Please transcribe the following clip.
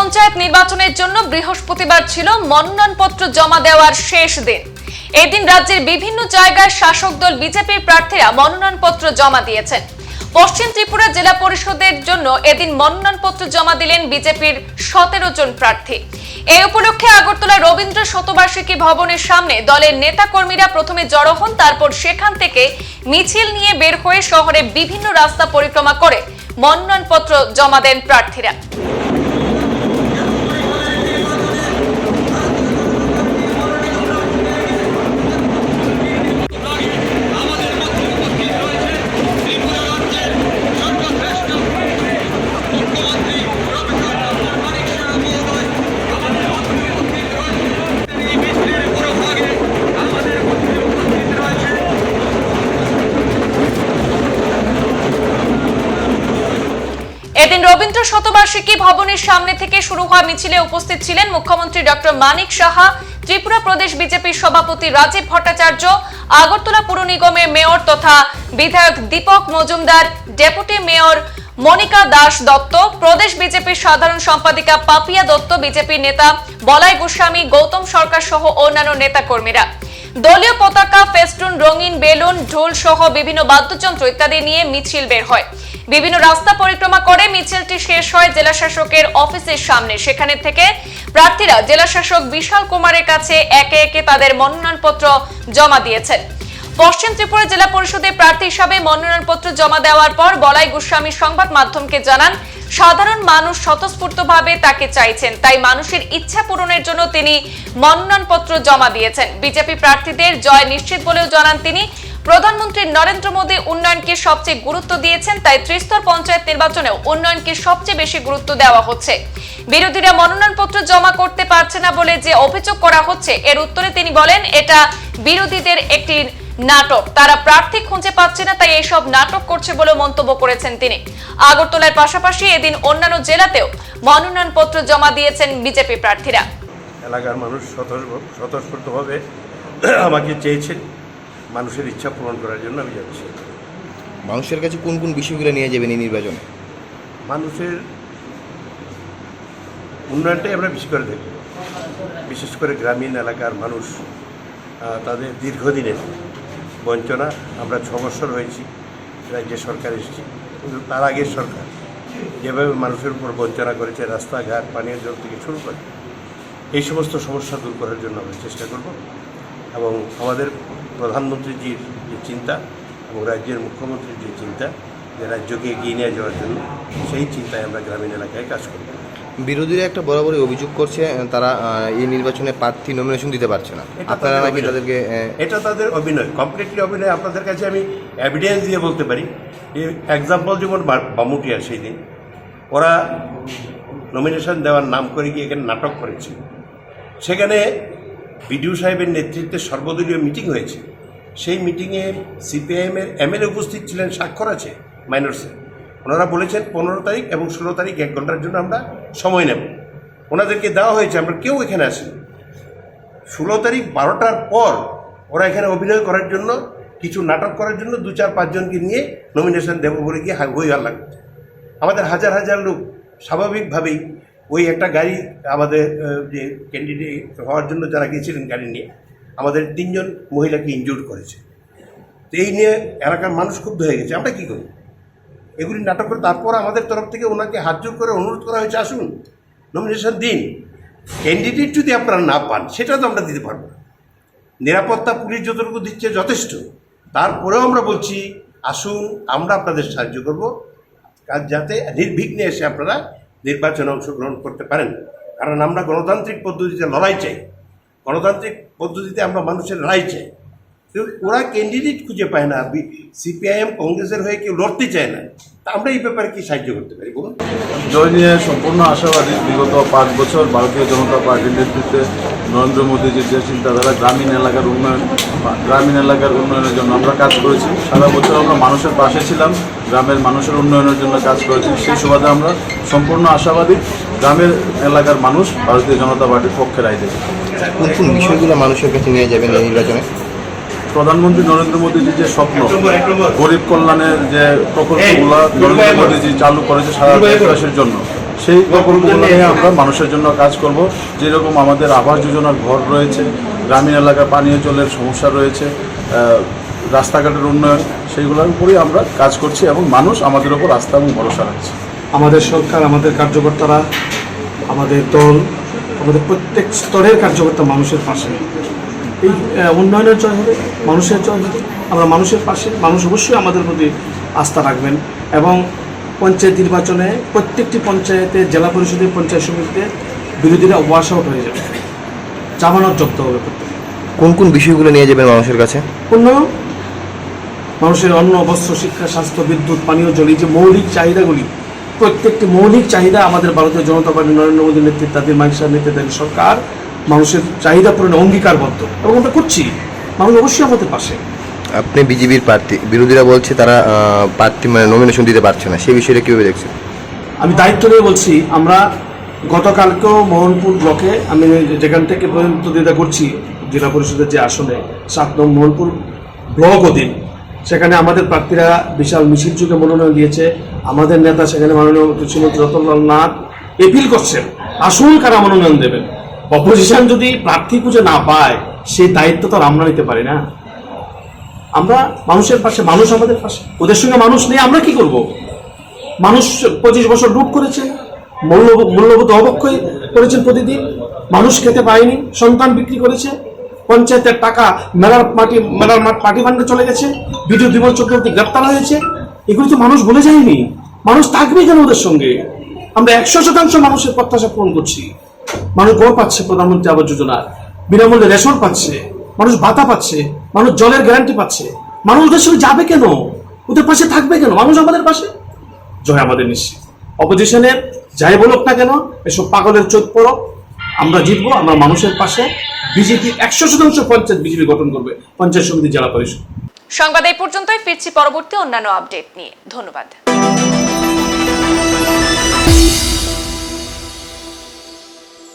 পঞ্চায়েত নির্বাচনের জন্য বৃহস্পতিবার ছিল মনোনয়নপত্র জমা দেওয়ার শেষ দিন। এদিন রাজ্যের বিভিন্ন জায়গায় শাসক দল বিজেপির প্রার্থীরা মনোনয়নপত্র জমা দিয়েছেন। পশ্চিম ত্রিপুরা জেলা পরিষদের জন্য এদিন মনোনয়নপত্র জমা দিলেন বিজেপির সতেরো জন প্রার্থী। এই উপলক্ষে আগরতলা রবীন্দ্র শতবার্ষিকী ভবনের সামনে দলের নেতাকর্মীরা প্রথমে জড়ো হন, তারপর সেখান থেকে মিছিল নিয়ে বের হয়ে শহরে বিভিন্ন রাস্তা পরিক্রমা করে মনোনয়নপত্র জমা দেন প্রার্থীরা। এদিন রবীন্দ্র শতবার্ষিকী ভবনের সামনে থেকে শুরু হওয়া মিছিলে উপস্থিত ছিলেন মুখ্যমন্ত্রী ডক্টর মানিক সাহা, ত্রিপুরা প্রদেশ বিজেপির সভাপতি রাজীব ভট্টাচার্য, আগরতলা পুর নিগমের মেয়র তথা বিধায়ক দীপক মজুমদার, ডেপুটি মেয়র মনিকা দাস দত্ত, প্রদেশ বিজেপির সাধারণ সম্পাদিকা পাপিয়া দত্ত, বিজেপির নেতা বলাই গোস্বামী, গৌতম সরকার সহ অন্যান্য নেতাকর্মীরা। দলীয় পতাকা, ফেস্টুন, রঙিন বেলুন, ঢোল সহ বিভিন্ন বাদ্যযন্ত্র ইত্যাদি নিয়ে মিছিল বের হয়। বিভিন্ন রাস্তা পরিক্রমা করে মিছিলটি শেষ হয় জেলা শাসকের অফিসের সামনে। সেখানে থেকে প্রার্থীরা জেলা শাসক বিশাল কুমারের কাছে একে একে তাদের মনোনয়নপত্র জমা দিয়েছেন। পশ্চিম ত্রিপুরা জেলা পরিষদের প্রার্থী হিসাবে মনোনয়নপত্র জমা দেওয়ার পর বলাই গোস্বামী সংবাদ মাধ্যমকে জানান, সাধারণ মানুষ স্বতঃস্ফূর্তভাবে তাকে চাইছেন, তাই মানুষের ইচ্ছা পূরণের জন্য তিনি মনোনয়নপত্র জমা দিয়েছেন। বিজেপি প্রার্থীদের জয় নিশ্চিত বলেও জানান তিনি প্রধানমন্ত্রী নরেন্দ্র মোদী উন্নয়নকে সবচেয়ে গুরুত্ব দিয়েছেন, তাই ত্রিস্তর পঞ্চায়েত নির্বাচনেও উন্নয়নকে সবচেয়ে বেশি গুরুত্ব দেওয়া হচ্ছে। বিরোধীরা মনোনয়নপত্র জমা করতে পারছে না বলে যে অভিযোগ করা হচ্ছে, এর উত্তরে তিনি বলেন, এটা বিরোধীদের একটি নাটক। তারা প্রার্থী খুঁজে পাচ্ছে না, তাই এইসব নাটক করছে বলে মন্তব্য করেছেন তিনি। আগরতলার পাশাপাশি এদিন অন্যান্য জেলাতেও মনোনয়নপত্র জমা দিয়েছেন বিজেপি প্রার্থীরা। এলাকার মানুষ স্বতঃ- স্বতঃস্ফূর্তভাবে আমাকে চেয়েছেন। মানুষের ইচ্ছা পূরণ করার জন্য আমি যাচ্ছি। মানুষের কাছে কোন কোন বিষয়গুলো নিয়ে যাবেন এই নির্বাচনে? মানুষের উন্নয়নটাই আমরা বেশি করে দেখব। বিশেষ করে গ্রামীণ এলাকার মানুষ তাদের দীর্ঘদিনের বঞ্চনা আমরা ছ বছর হয়েছি রাজ্যে সরকার এসেছি কিন্তু তার আগের সরকার যেভাবে মানুষের উপর বঞ্চনা করেছে রাস্তাঘাট পানীয় জল থেকে শুরু করে এই সমস্ত সমস্যা দূর করার জন্য আমরা চেষ্টা করব এবং আমাদের প্রধানমন্ত্রীজির যে চিন্তা এবং রাজ্যের মুখ্যমন্ত্রীর যে চিন্তা যে রাজ্যকে এগিয়ে নিয়ে যাওয়ার জন্য সেই চিন্তায় আমরা গ্রামীণ এলাকায় কাজ করব বিরোধীরা একটা বরাবরই অভিযোগ করছে তারা এই নির্বাচনে প্রার্থী নমিনেশন দিতে পারছে না। আপনারা নাকি তাদেরকে এটা তাদের অভিনয়। কমপ্লিটলি অভিনয়। আপনাদের কাছে আমি এভিডেন্স দিয়ে বলতে পারি। যে এক্সাম্পল যেমন বামুটিয়া সেই দিন ওরা নমিনেশন দেওয়ার নাম করে গিয়ে এখানে নাটক করেছে সেখানে বিডিও সাহেবের নেতৃত্বে সর্বদলীয় মিটিং হয়েছে। সেই মিটিংয়ে সিপিআইএমের এমএলএ উপস্থিত ছিলেন স্বাক্ষর আছে মাইনরসে ওনারা বলেছেন পনেরো তারিখ এবং ষোলো তারিখ এক ঘণ্টার জন্য আমরা সময় নেব। ওনাদেরকে দেওয়া হয়েছে, আমরা কেউ এখানে আসিনি। ষোলো তারিখ বারোটার পর ওরা এখানে অভিনয় করার জন্য, কিছু নাটক করার জন্য দু চার পাঁচজনকে নিয়ে নমিনেশন দেবো বলে গিয়ে হই হাল্লা আমাদের হাজার হাজার লোক স্বাভাবিকভাবেই ওই একটা গাড়ি আমাদের যে ক্যান্ডিডেট হওয়ার জন্য যারা গিয়েছিলেন গাড়ি নিয়ে আমাদের তিনজন মহিলাকে ইনজুর করেছে। তো এই নিয়ে এলাকার মানুষ ক্ষুব্ধ হয়ে গেছে। আমরা কী করি এগুলি নাটক করে তারপর আমাদের তরফ থেকে ওনাকে হাত জোর করে অনুরোধ করা হয়েছে, আসুন নমিনেশন দিন। ক্যান্ডিডেট যদি আপনারা না পান, সেটা তো আমরা দিতে পারব না। নিরাপত্তা পুলিশ যতটুকু দিচ্ছে যথেষ্ট। তারপরেও আমরা বলছি, আসুন, আমরা আপনাদের সাহায্য করব। কাজ যাতে নির্বিঘ্নে এসে আপনারা নির্বাচনে অংশগ্রহণ করতে পারেন। কারণ আমরা গণতান্ত্রিক পদ্ধতিতে লড়াই চাই। গণতান্ত্রিক পদ্ধতিতে আমরা মানুষের লড়াই চাই। ওরা ক্যান্ডিডেট খুঁজে পায় না সিপিআইএম কংগ্রেসের হয়ে কেউ লড়তে চায় না। তা আমরা এই ব্যাপারে কি সাহায্য করতে পারি, বলুন? জয় নিয়ে সম্পূর্ণ আশাবাদী বিগত পাঁচ বছর ভারতীয় জনতা পার্টির নেতৃত্বে নরেন্দ্র মোদীজির যে চিন্তাধারা গ্রামীণ এলাকার উন্নয়ন, গ্রামীণ এলাকার উন্নয়নের জন্য আমরা কাজ করেছি। সারা বছর আমরা মানুষের পাশে ছিলাম, গ্রামের মানুষের উন্নয়নের জন্য কাজ করেছি। সেই সুবাদে আমরা সম্পূর্ণ আশাবাদী গ্রামের এলাকার মানুষ ভারতীয় জনতা পার্টির পক্ষে রায় দেবে। কোন কোন বিষয়গুলো মানুষের কাছে নিয়ে যাবেন এই নির্বাচনে? প্রধানমন্ত্রী নরেন্দ্র মোদীজির যে স্বপ্ন গরিব কল্যাণের যে প্রকল্পগুলো নরেন্দ্র মোদীজি চালু করেছে সারা দেশবাসীর জন্য সেই প্রকল্পগুলো নিয়ে আমরা মানুষের জন্য কাজ করব। যেরকম আমাদের আবাস যোজনার ঘর রয়েছে গ্রামীণ এলাকার পানীয় জলের সমস্যা রয়েছে রাস্তাঘাটের উন্নয়ন সেইগুলোর উপরেই আমরা কাজ করছি এবং মানুষ আমাদের উপর আস্থা এবং ভরসা রাখছে। আমাদের সরকার আমাদের কার্যকর্তারা আমাদের দল আমাদের প্রত্যেক স্তরের কার্যকর্তা মানুষের পাশে। এই উন্নয়নের জয় হবে মানুষের জয় হবে। আমরা মানুষের পাশে মানুষ অবশ্যই আমাদের প্রতি আস্থা রাখবেন এবং পঞ্চায়েত নির্বাচনে প্রত্যেকটি পঞ্চায়েতে জেলা পরিষদে পঞ্চায়েত সমিতিতে বিরোধীরা ওয়াশ আউট হয়ে যাবে। জামানত জব্দ হবে কোন কোন বিষয়গুলো নিয়ে যাবেন মানুষের কাছে? উন্নয়ন মানুষের অন্ন বস্ত্র শিক্ষা স্বাস্থ্য বিদ্যুৎ পানীয় জল এই যে মৌলিক চাহিদাগুলি প্রত্যেকটি মৌলিক চাহিদা আমাদের ভারতীয় জনতা পার্টি নরেন্দ্র মোদীর নেতৃত্বাধীন মাইক সাহেব নেতৃত্বাধীন সরকার মানুষের চাহিদা পূরণে অঙ্গীকারবদ্ধ। এবং আমরা করছি। মানুষ অবশ্যই আমাদের পাশে। আপনি বিজেপির প্রার্থী। বিরোধীরা বলছে তারা প্রার্থী মানে নমিনেশন দিতে পারছে না। সেই বিষয়টা কীভাবে দেখছেন? আমি দায়িত্ব নিয়ে বলছি আমরা গতকালকেও মোহনপুর ব্লকে আমি যেখান থেকে প্রতিনিধিত্ব করছি জেলা পরিষদের যে আসনে সাত নম্বর মোহনপুর ব্লক অধীন সেখানে আমাদের প্রার্থীরা বিশাল মিছিল যুগে মনোনয়ন দিয়েছে। আমাদের নেতা সেখানে মাননীয় কৃষিমন্ত্রী রতনলাল নাথ। এপিল করছেন। আসুন কারা মনোনয়ন দেবেন। অপোজিশন যদি প্রার্থী খুঁজে না পায়, সেই দায়িত্ব তো আমরা নিতে পারি না। আমরা মানুষের পাশে, মানুষ আমাদের পাশে। ওদের সঙ্গে মানুষ নেই, আমরা কি করব? মানুষ পঁচিশ বছর লুট করেছে মূল্য মূল্যবোধ অবক্ষয় করেছেন প্রতিদিন। মানুষ খেতে পায়নি, সন্তান বিক্রি করেছে। পঞ্চায়েতের টাকা মেলার মাটি, মেলার মাঠ পার্টি ফান্ডে চলে গেছে। বিডিও বিমল চক্রবর্তী গ্রেপ্তার হয়েছে। এগুলো তো মানুষ ভুলে যায়নি। মানুষ থাকবে কেন ওদের সঙ্গে? আমরা একশো শতাংশ মানুষের প্রত্যাশা পূরণ করছি। মানুষ গড় পাচ্ছে প্রধানমন্ত্রী আবাস যোজনার। বিনামূল্যে রেশন পাচ্ছে। মানুষ ভাতা পাচ্ছে। মানুষ জলের গ্যারান্টি পাচ্ছে। মানুষ ওদের সঙ্গে যাবে কেন? ওদের পাশে থাকবে কেন? মানুষ আমাদের পাশে? জয় আমাদের নিশ্চিত। অপোজিশনের যাই বলুক না কেন, এসব পাগলের চোখ পড়ো। আমরা জিতবো, আমরা মানুষের পাশে। বিজেপি একশো শতাংশ পঞ্চায়েত বিজেপি গঠন করবে, পঞ্চায়েত সমিতি জেলা পরিষদ। সংবাদ এই পর্যন্তই, ফিরছি পরবর্তী অন্যান্য আপডেট নিয়ে। ধন্যবাদ।